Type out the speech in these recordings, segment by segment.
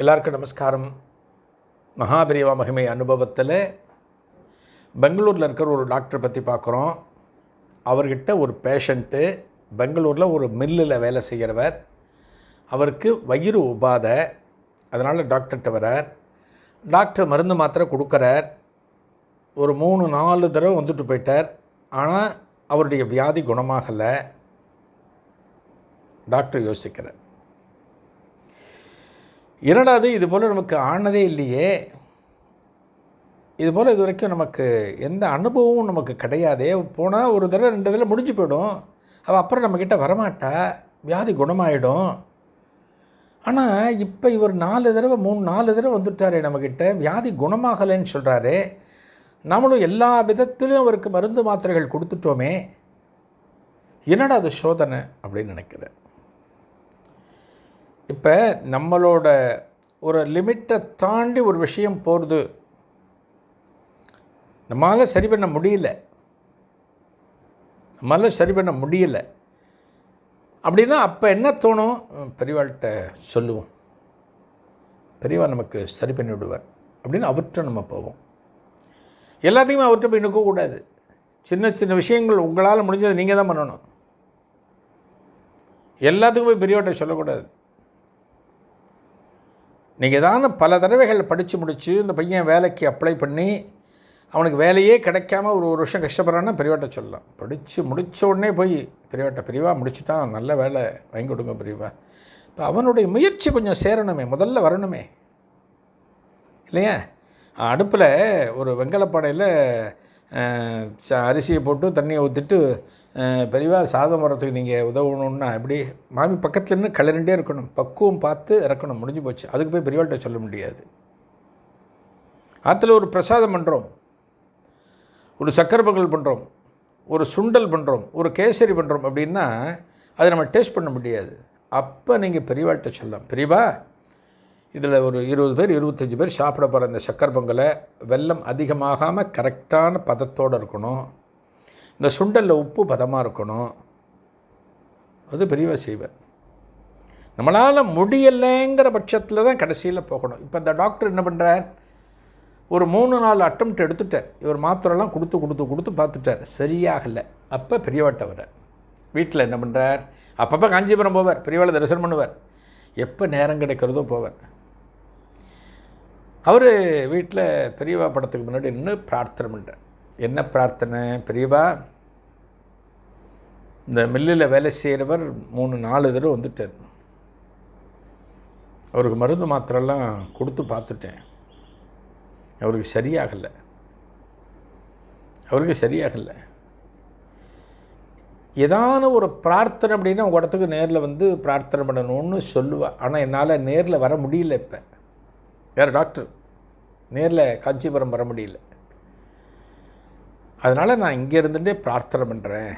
எல்லாருக்கும் நமஸ்காரம். மகாபிரிவா மகிமை அனுபவத்தில் பெங்களூரில் இருக்கிற ஒரு டாக்டரை பற்றி பார்க்குறோம் அவர்கிட்ட ஒரு பேஷண்ட்டு பெங்களூரில் ஒரு மில்லில் வேலை செய்கிறவர் அவருக்கு வயிறு உபாதை அதனால் டாக்டர்கிட்ட வரார். டாக்டர் மருந்து மாத்திரை கொடுக்குறார். ஒரு மூணு நாலு தடவை வந்துட்டு போயிட்டார். ஆனால் அவருடைய வியாதி குணமாகலை. டாக்டர் யோசிக்கிறார். இரண்டாவது இது போல் நமக்கு ஆனதே இல்லையே. இது போல் இது வரைக்கும் நமக்கு எந்த அனுபவமும் நமக்கு கிடையாதே. போனால் ஒரு தடவை ரெண்டு தடவை முடிஞ்சு போயிடும். அவள் அப்புறம் நம்மக்கிட்ட வரமாட்டா. வியாதி குணமாயிடும். ஆனால் இப்போ இவர் நாலு தடவை மூணு நாலு தடவை வந்துட்டாரே நம்மக்கிட்ட வியாதி குணமாகலைன்னு சொல்கிறாரு நம்மளும் எல்லா விதத்திலும் அவருக்கு மருந்து மாத்திரைகள் கொடுத்துட்டோமே. என்னடா அது சோதனை அப்படின்னு நினைக்கிறேன். இப்போ நம்மளோட ஒரு லிமிட்டை தாண்டி ஒரு விஷயம் போகிறது நம்மளால் சரி பண்ண முடியல. நம்மளால் சரி பண்ண முடியல. அப்படின்னா அப்போ என்ன தோணும்? பெரியவாள்கிட்ட சொல்லுவோம். பெரியவா நமக்கு சரி பண்ணி விடுவார் அப்படின்னு அவர்கிட்ட நம்ம போவோம். எல்லாத்தையுமே அவர்கிட்ட போய் நிற்கக்கூடாது சின்ன சின்ன விஷயங்கள் உங்களால் முடிஞ்சதை நீங்கள் தான் பண்ணணும். எல்லாத்துக்கும் போய் பெரியவர்கிட்ட சொல்லக்கூடாது. நீங்கள் தானே பல தடவைகள் படித்து முடித்து இந்த பையன் வேலைக்கு அப்ளை பண்ணி அவனுக்கு வேலையே கிடைக்காம ஒரு ஒரு வருஷம் கஷ்டப்படுறான்னா பெரியவாட்ட சொல்லலாம். படித்து முடித்த உடனே போய் பெரியவாட்ட பெரியவா முடிச்சுட்டான் நல்ல வேலை வாங்கி கொடுங்க பிரிவா இப்போ அவனுடைய முயற்சி கொஞ்சம் சேரணுமே முதல்ல வரணுமே. இல்லையா? அடுப்பில் ஒரு வெங்கலப்பானையில் அரிசியை போட்டு தண்ணியை ஊற்றிட்டு பெரியவா சாதம் வரத்துக்கு நீங்கள் உதவணுன்னா எப்படி? மாமி பக்கத்தில் இருந்து கிளறிண்டே இருக்கணும். பக்குவம் பார்த்து இறக்கணும். முடிஞ்சு போச்சு. அதுக்கு போய் பெரியவாள்கிட்ட சொல்ல முடியாது. ஆற்றுல ஒரு பிரசாதம் பண்ணுறோம் ஒரு சக்கரை பொங்கல் பண்ணுறோம் ஒரு சுண்டல் பண்ணுறோம் ஒரு கேசரி பண்ணுறோம் அப்படின்னா அதை நம்ம டேஸ்ட் பண்ண முடியாது. அப்போ நீங்கள் பெரியவாள்கிட்ட சொல்லலாம். பெரியவா இதில் ஒரு இருபது பேர் இருபத்தஞ்சி பேர் சாப்பிட போகிற இந்த சக்கரை பொங்கலை வெள்ளம் அதிகமாகாமல் கரெக்டான பதத்தோடு இருக்கணும். இந்த சுண்டலில் உப்பு பதமாக இருக்கணும். அது பெரியவா செய்வேன் நம்மளால் முடியலைங்கிற பட்சத்தில் தான் கடைசியில் போகணும். இப்போ இந்த டாக்டர் என்ன பண்ணுறார் ஒரு மூணு நாலு அட்டம்ப்ட் எடுத்துட்டார். இவர் மாத்திரைலாம் கொடுத்து கொடுத்து கொடுத்து பார்த்துட்டார். சரியாகலை. அப்போ பெரியவாட்ட வர வீட்டில் என்ன பண்ணுறார் அப்பப்போ காஞ்சிபுரம் போவார். பெரியவாளை தரிசனம் பண்ணுவார். எப்போ நேரம் கிடைக்கிறதோ போவார். அவர் வீட்டில் பெரியவா படத்துக்கு முன்னாடி நின்று பிரார்த்தனை பண்ணுறார் என்ன பிரார்த்தனை? பெரியவா இந்த மில்லில் வேலை செய்கிறவர் மூணு நாலு தடவை வந்துட்டார். அவருக்கு மருந்து மாத்திரெல்லாம் கொடுத்து பார்த்துட்டேன். அவருக்கு சரியாகலை. அவருக்கு சரியாகலை. ஏதான ஒரு பிரார்த்தனை அப்படின்னா உங்கள் இடத்துக்கு நேரில் வந்து பிரார்த்தனை பண்ணணும்னு சொல்லுவாள் ஆனால் என்னால் நேரில் வர முடியல இப்போ. வேறு டாக்டர் நேரில் காஞ்சிபுரம் வர முடியல. அதனால் நான் இங்கே இருந்துட்டே பிரார்த்தனை பண்ணுறேன்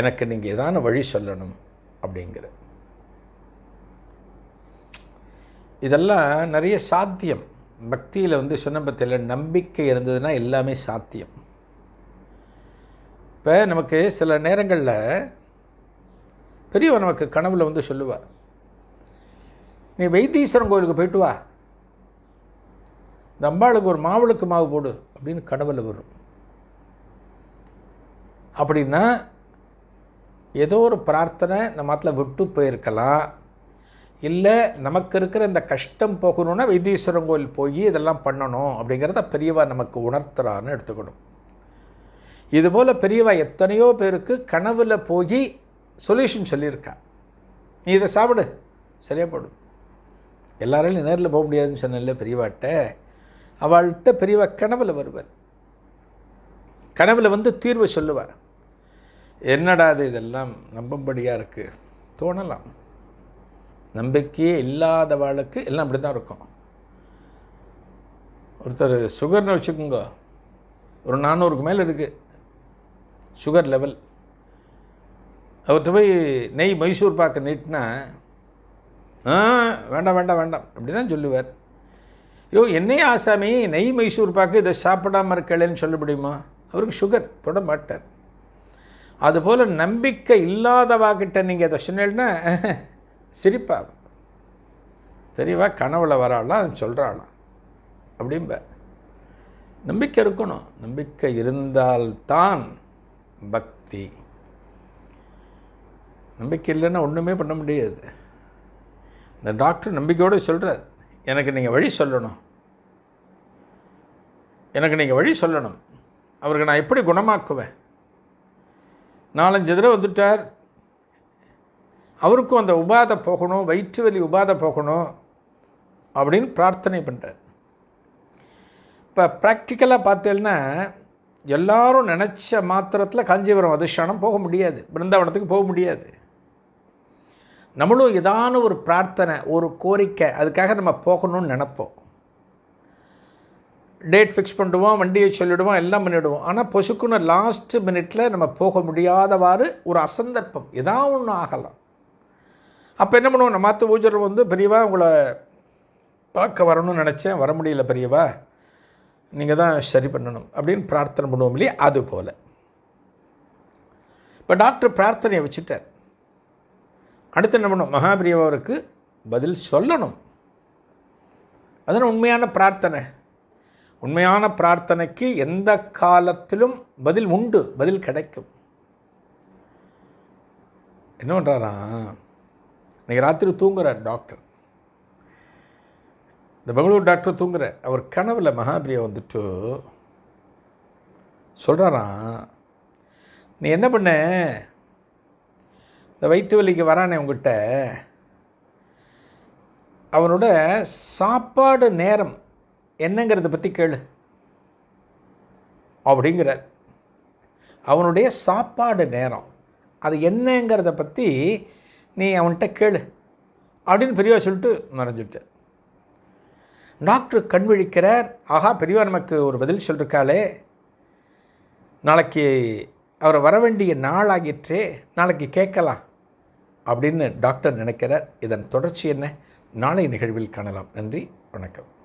எனக்கு நீங்கள் ஏதான வழி சொல்லணும் அப்படிங்கிற. இதெல்லாம் நிறைய சாத்தியம். பக்தியில் வந்து சொன்ன நம்பிக்கை இருந்ததுன்னா எல்லாமே சாத்தியம். இப்போ நமக்கு சில நேரங்களில் பெரியவன் நமக்கு கனவில் வந்து சொல்லுவா நீ வைத்தீஸ்வரன் கோயிலுக்கு போயிட்டு வா. இந்த அம்பாளுக்கு ஒரு மாவிளக்கு மாவு போடு அப்படின்னு கனவுல வரும் அப்படின்னா ஏதோ ஒரு பிரார்த்தனை நம்ம மாத்தில் விட்டு போயிருக்கலாம். இல்லை நமக்கு இருக்கிற இந்த கஷ்டம் போகணும்னா வைத்தீஸ்வரன் கோயில் போய் இதெல்லாம் பண்ணணும் அப்படிங்கிறத பெரியவா நமக்கு உணர்த்துறான்னு எடுத்துக்கணும். இதுபோல் பெரியவா எத்தனையோ பேருக்கு கனவில் போய் சொல்யூஷன் சொல்லியிருக்கா. நீ இதை சாப்பிடு சரியா போடும் எல்லாராலையும் நேரில் போக முடியாதுன்னு சொன்னல பெரியவாட்ட. அவள்கிட்ட பெரியவா கனவில் வருவார். கனவில் வந்து தீர்வை சொல்லுவார். என்னடா இது இதெல்லாம் நம்பும்படியாக இருக்குது தோணலாம். நம்பிக்கையே இல்லாதவாளுக்கு எல்லாம் அப்படி தான் இருக்கும். ஒருத்தர் சுகர்னு வச்சுக்கோங்க. ஒரு நானூறுக்கு மேலே இருக்குது சுகர் லெவல் அவர்கிட்ட போய் நெய் மைசூர் பாக்கு நீட்டினா ஆ வேண்டாம் வேண்டாம் வேண்டாம். அப்படி தான் சொல்லுவார். ஐயோ என்னையே ஆசாமி நெய் மைசூர் பாக்கு இதை சாப்பிடாம இருக்கலன்னு சொல்ல முடியுமா? அவருக்கு சுகர் தொட மாட்டார். அதுபோல் நம்பிக்கை இல்லாதவாக்கிட்ட நீங்கள் அதை சொன்னீங்கன்னா சிரிப்பா தெரியவா கனவுல வராலாம் சொல்கிறாளாம் அப்படிம்ப. நம்பிக்கை இருக்கணும். நம்பிக்கை இருந்தால்தான் பக்தி. நம்பிக்கை இல்லைன்னா ஒன்றுமே பண்ண முடியாது. இந்த டாக்டர் நம்பிக்கையோடு சொல்கிறார் எனக்கு நீங்கள் வழி சொல்லணும். எனக்கு நீங்கள் வழி சொல்லணும். அவருக்கு நான் எப்படி குணமாக்குவேன்? நாலஞ்சு தடவை வந்துட்டார். அவருக்கும் அந்த உபாதை போகணும் வயிற்று வலி உபாதை போகணும் அப்படின்னு பிரார்த்தனை பண்ணுறார் இப்போ ப்ராக்டிக்கலாக பார்த்தேன்னா எல்லாரும் நினச்ச மாத்திரத்தில் காஞ்சிபுரம் அதிஷ்டானம் போக முடியாது. பிருந்தாவனத்துக்கு போக முடியாது. நம்மளும் ஏதான ஒரு பிரார்த்தனை ஒரு கோரிக்கை அதுக்காக நம்ம போகணும்னு நினப்போம். டேட் ஃபிக்ஸ் பண்ணிடுவோம் வண்டியை சொல்லிவிடுவோம் எல்லாம் பண்ணிவிடுவோம் ஆனால் பொசுக்குன்னு லாஸ்ட்டு மினிட்ல நம்ம போக முடியாதவாறு ஒரு அசந்தர்ப்பம் ஏதாவது ஒன்று ஆகலாம். அப்போ என்ன பண்ணுவோம்? நம்ம மாற்று ஊஜர் வந்து பெரியவா உங்களை பார்க்க வரணும்னு நினச்சேன் வர முடியல பெரியவா நீங்கள் தான் சரி பண்ணணும் அப்படின்னு பிரார்த்தனை பண்ணுவோம் இல்லையா? அது போல். இப்போ டாக்டர் பிரார்த்தனையை வச்சுட்டார். அடுத்து என்ன பண்ணும்? மகாபிரியவாவுக்கு பதில் சொல்லணும். அதுதான் உண்மையான பிரார்த்தனை. உண்மையான பிரார்த்தனைக்கு எந்த காலத்திலும் பதில் உண்டு. பதில் கிடைக்கும். என்ன பண்ணுறாரா இன்றைக்கி ராத்திரி தூங்குறார் டாக்டர் இந்த பெங்களூர் டாக்டர் தூங்குற அவர் கனவில் மகாபிரியா வந்துட்டு சொல்கிறாராம் நீ என்ன பண்ண? இந்த வயிற்று வலிக்கு வரானே உங்ககிட்ட அவனோட சாப்பாடு நேரம் என்னங்கிறத பற்றி கேளு. அப்படிங்கிறார். அவனுடைய சாப்பாடு நேரம் அது என்னங்கிறத பற்றி நீ அவன்கிட்ட கேளு அப்படின்னு பெரியவா சொல்லிட்டு மறைஞ்சுட்டார். டாக்டர் கண் விழிக்கிறார். ஆஹா பெரியவா நமக்கு ஒரு பதில் சொல்லிருக்காளே. நாளைக்கு அவரை வர வேண்டிய நாளாகிற்றே நாளைக்கு கேட்கலாம். அப்படின்னு டாக்டர் நினைக்கிறார் இதன் தொடர்ச்சி என்ன? நாளை நிகழ்வில் காணலாம். நன்றி வணக்கம்.